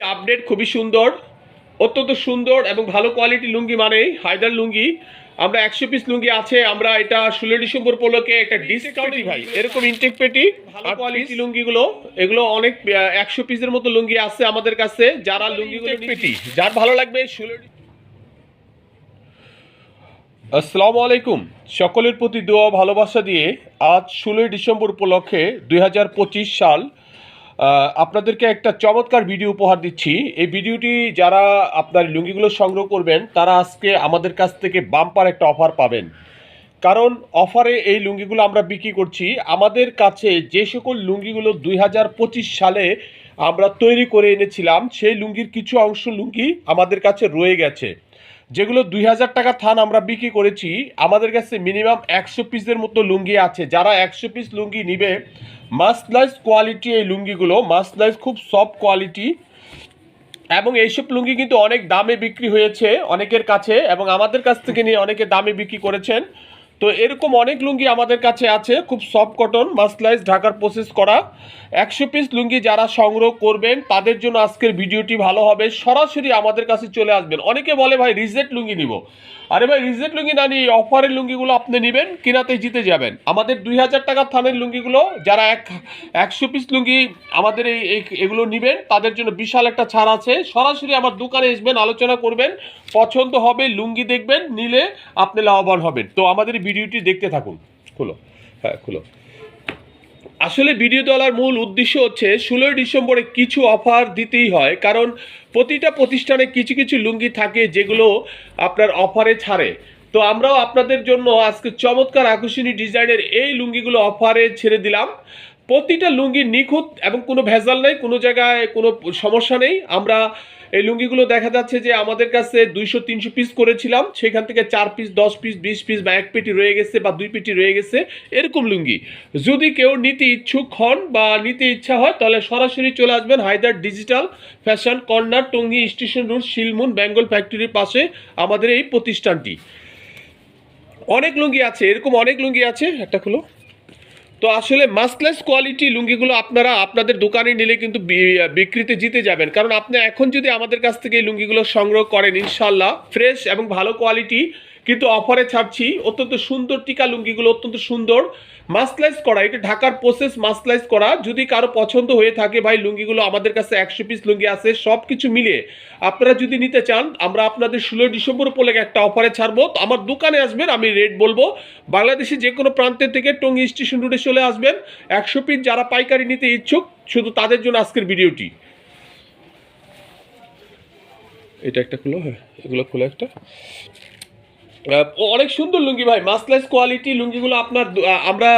Update খুবই সুন্দর অত্যন্ত সুন্দর এবং ভালো কোয়ালিটি লুঙ্গি মানে হায়দার লুঙ্গি। আমরা একশো পিস লুঙ্গি আছে আমরা এটা ষোলো ডিসেম্বর উপলক্ষে একটা ডিসকাউন্টই ভাই এরকম ইনটেক পেটি ভালো কোয়ালিটি লুঙ্গিগুলো এগুলো অনেক একশো পিসের মতো লুঙ্গি আছে আমাদের কাছে যারা লুঙ্গিগুলো পেটি যার ভালো লাগবে ষোলো আসসালামু আলাইকুম। সকলের প্রতি দোয়া ভালোবাসা দিয়ে আজ ষোলোই ডিসেম্বর উপলক্ষে দুই হাজার পঁচিশ সাল আপনাদেরকে একটা চমৎকার ভিডিও উপহার দিচ্ছি। এই ভিডিওটি যারা আপনার লুঙ্গিগুলো সংগ্রহ করবেন, তারা আজকে আমাদের কাছ থেকে বাম্পার একটা অফার পাবেন। কারণ অফারে এই লুঙ্গিগুলো আমরা বিক্রি করছি। আমাদের কাছে যে সকল লুঙ্গিগুলো দুই হাজার পঁচিশ সালে আমরা তৈরি করে এনেছিলাম, সেই লুঙ্গির কিছু অংশ লুঙ্গি আমাদের কাছে রয়ে গেছে। যেগুলো দুই হাজার টাকা থান আমরা বিক্রি করেছি, আমাদের কাছে মিনিমাম একশো পিসের মতো লুঙ্গি আছে। যারা একশো পিস লুঙ্গি নিবে মাসলাইজ কোয়ালিটি এই লুঙ্গিগুলো মাসলাইজ খুব সফট কোয়ালিটি এবং এইসব লুঙ্গি কিন্তু অনেক দামে বিক্রি হয়েছে অনেকের কাছে এবং আমাদের কাছ থেকে নিয়ে অনেকে দামে বিক্রি করেছেন। তো এরকম অনেক লুঙ্গি আমাদের কাছে আছে, খুব সফট কটন মাসলাইজ ঢাকার প্রসেস করা। একশো পিস লুঙ্গি যারা সংগ্রহ করবেন, তাদের জন্য আজকের ভিডিওটি ভালো হবে। সরাসরি আমাদের কাছে চলে আসবেন। অনেকে বলে, ভাই রিজেক্ট লুঙ্গি নিব। আরে ভাই রিজেক্ট লুঙ্গি না নিয়ে অফারের লুঙ্গিগুলো আপনি নেবেন, কিনাতে জিতে যাবেন। আমাদের দুই হাজার টাকার থানের লুঙ্গিগুলো, যারা এক, একশো পিস লুঙ্গি আমাদের এই, এগুলো নেবেন, তাদের জন্য বিশাল একটা ছাড় আছে। সরাসরি আমার দোকানে আসবেন, আলোচনা করবেন। পছন্দ হবে, লুঙ্গি দেখবেন, নিলে আপনি লাভবান হবেন। তো আমাদের ভিডিওটি দেখতে থাকুন। খুলো। হ্যাঁ খুলো। আসলে ভিডিও তোলার মূল উদ্দেশ্য হচ্ছে, ষোলোই ডিসেম্বরে কিছু অফার দিতেই হয়, কারণ প্রতিটা প্রতিষ্ঠানে কিছু কিছু লুঙ্গি থাকে যেগুলো আপনার অফারে ছাড়ে। তো আমরাও আপনাদের জন্য আজকে চমৎকার আকর্ষণীয় ডিজাইনের এই লুঙ্গিগুলো অফারে ছেড়ে দিলাম। প্রতিটা লুঙ্গি নিখুঁত এবং কোনো ভেজাল নেই, কোনো জায়গায় কোনো সমস্যা নেই। আমরা এই লুঙ্গিগুলো দেখা যাচ্ছে যে আমাদের কাছে দুইশো, তিনশো পিস করেছিলাম। সেখান থেকে চার পিস দশ পিস বিশ পিস বা এক পেটি রয়ে গেছে বা দুই পেটি রয়ে গেছে এরকম লুঙ্গি। যদি কেউ নিতে ইচ্ছুক হন বা নিতে ইচ্ছা হয়, তাহলে সরাসরি চলে আসবেন Haidar digital fashion corner, Tongi station road, Shilmun, Bengal ফ্যাক্টরির পাশে আমাদের এই প্রতিষ্ঠানটি। অনেক লুঙ্গি আছে, এরকম অনেক লুঙ্গি আছে। একটা খুলো। তো আসলে মাসলেস কোয়ালিটি লুঙ্গিগুলো আপনারা আপনাদের দোকানে নিলে কিন্তু বিক্রিতে জিতে যাবেন। কারণ আপনি এখন যদি আমাদের কাছ থেকে এই লুঙ্গিগুলো সংগ্রহ করেন ইনশাল্লাহ ফ্রেশ এবং ভালো কোয়ালিটি কিন্তু অফারে ছাড়ছি অত্যন্ত সুন্দর টিকা লুঙ্গিগুলো, অত্যন্ত সুন্দর। মাসলাইজ করা, এটা ঢাকার প্রসেস মাসলাইজ করা। যদি কারও পছন্দ হয়ে থাকে ভাই, লুঙ্গিগুলো আমাদের কাছে একশো পিস লুঙ্গি আছে সব কিছু মিলিয়ে আপনারা যদি নিতে চান, আমরা আপনাদের ষোলো ডিসেম্বর উপলক্ষে একটা অফারে ছাড়বো। তো আমার দোকানে আসবেন, আমি রেট বলব। বাংলাদেশে যে কোনো প্রান্তের থেকে টঙ্গী স্টেশন রোডে চলে আসবেন। একশো পিস যারা পাইকারি নিতে ইচ্ছুক, শুধু তাদের জন্য আজকের ভিডিওটি। এটা একটা খুলো হ্যাঁ এগুলো খুলো একটা। অনেক সুন্দর লুঙ্গি ভাই মাসলেস কোয়ালিটি লুঙ্গিগুলো আপনার আমরা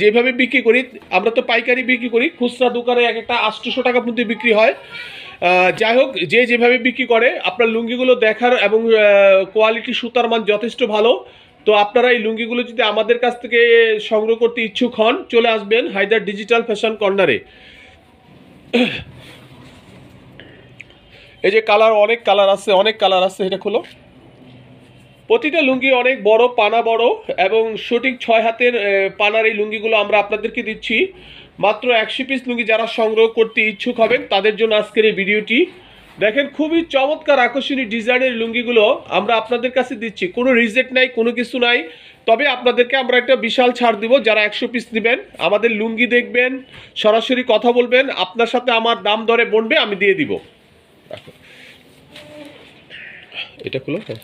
যেভাবে বিক্রি করি, আমরা তো পাইকারি বিক্রি করি, খুচরা দোকানে এক একটা আটশোশো টাকা মধ্যে বিক্রি হয়। যাই হোক, যে যেভাবে বিক্রি করে, আপনার লুঙ্গিগুলো দেখার এবং কোয়ালিটি সুতার মান যথেষ্ট ভালো। তো আপনারা এই লুঙ্গিগুলো যদি আমাদের কাছ থেকে সংগ্রহ করতে ইচ্ছুক হন, চলে আসবেন হায়দার ডিজিটাল ফ্যাশন কর্নারে এই যে কালার অনেক কালার আছে, অনেক কালার আছে, এটা খোলো। প্রতিটা লুঙ্গি অনেক বড়, পানা বড় এবং সঠিক ছয় হাতের পানার এই লুঙ্গিগুলো আমরা আপনাদেরকে দিচ্ছি। মাত্র একশো পিস লুঙ্গি যারা সংগ্রহ করতে ইচ্ছুক হবেন, তাদের জন্য আজকের এই ভিডিওটি। দেখেন, খুবই চমৎকার আকর্ষণীয় ডিজাইনের লুঙ্গিগুলো আমরা আপনাদের কাছে দিচ্ছি। কোনো রিজেক্ট নাই, কোনো কিছু নাই। তবে আপনাদেরকে আমরা একটা বিশাল ছাড় দিব, যারা একশো পিস নেবেন। আমাদের লুঙ্গি দেখবেন, সরাসরি কথা বলবেন, আপনার সাথে আমার দাম দরে বনবে, আমি দিয়ে দিব। এটা খুলো হ্যাঁ।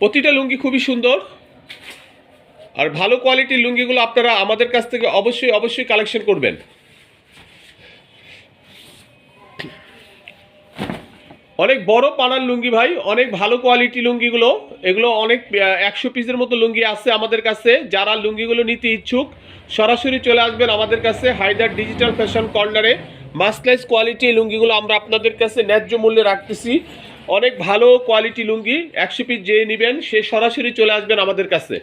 প্রতিটা লুঙ্গি খুবই সুন্দর। আর ভালো কোয়ালিটির লুঙ্গিগুলো আপনারা আমাদের কাছ থেকে অবশ্যই অবশ্যই কালেকশন করবেন। অনেক বড় পানার লুঙ্গি ভাই, অনেক ভালো কোয়ালিটি লুঙ্গিগুলো। এগুলো অনেক একশো পিসের মতো লুঙ্গি আছে আমাদের কাছে। যারা লুঙ্গিগুলো নিতে ইচ্ছুক, সরাসরি চলে আসবেন আমাদের কাছে হায়দার ডিজিটাল ফ্যাশন কর্নারে। মাসলাইজ কোয়ালিটি লুঙ্গিগুলো আমরা আপনাদের কাছে ন্যায্য মূল্যে রাখতেছি। অনেক ভালো কোয়ালিটি লুঙ্গি একশো পিস যে নেবেন, সে সরাসরি চলে আসবেন আমাদের কাছে।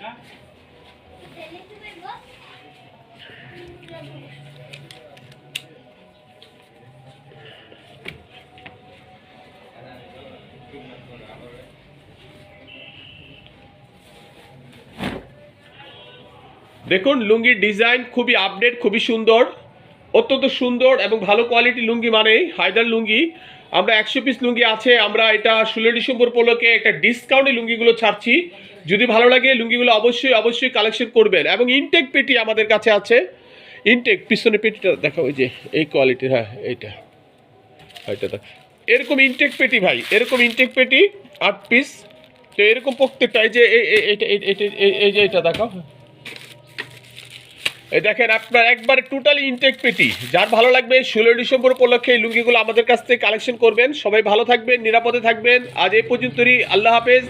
দেখুন, লুঙ্গির ডিজাইন খুবই আপডেট খুবই সুন্দর। অত্যন্ত সুন্দর এবং ভালো কোয়ালিটি লুঙ্গি মানেই হায়দার লুঙ্গি। আমরা একশো পিস লুঙ্গি আছে, আমরা এটা ষোলো ডিসেম্বর উপলক্ষে একটা ডিসকাউন্টে লুঙ্গিগুলো ছাড়ছি। যদি ভালো লাগে লুঙ্গিগুলো অবশ্যই অবশ্যই কালেকশন করবেন এবং ইনটেক পেটি আমাদের কাছে আছে। ইনটেক পিছনে পেটিটা দেখা, ওই যে এই কোয়ালিটির হ্যাঁ এইটা। এটা দেখ। এরকম ইনটেক পেটি ভাই, এরকম ইনটেক পেটি, আট পিস তো এরকম প্রত্যেকটা, এই যে এই যে এটা দেখাও। এই দেখেন, আপনার একবার টোটালি ইনটেক পেটি। যার ভালো লাগবে, ষোলোই ডিসেম্বর উপলক্ষে এই লুঙ্গিগুলো আমাদের কাছ থেকে কালেকশন করবেন। সবাই ভালো থাকবেন, নিরাপদে থাকবেন। আজ এই পর্যন্তই, আল্লাহ হাফেজ।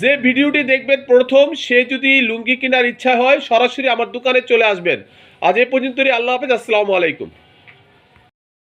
যে ভিডিওটি দেখবেন প্রথম, সে যদি লুঙ্গি কেনার ইচ্ছা হয়, সরাসরি আমার দোকানে চলে আসবেন। আজ এই পর্যন্তই, আল্লাহ হাফেজ, আসসালামু আলাইকুম।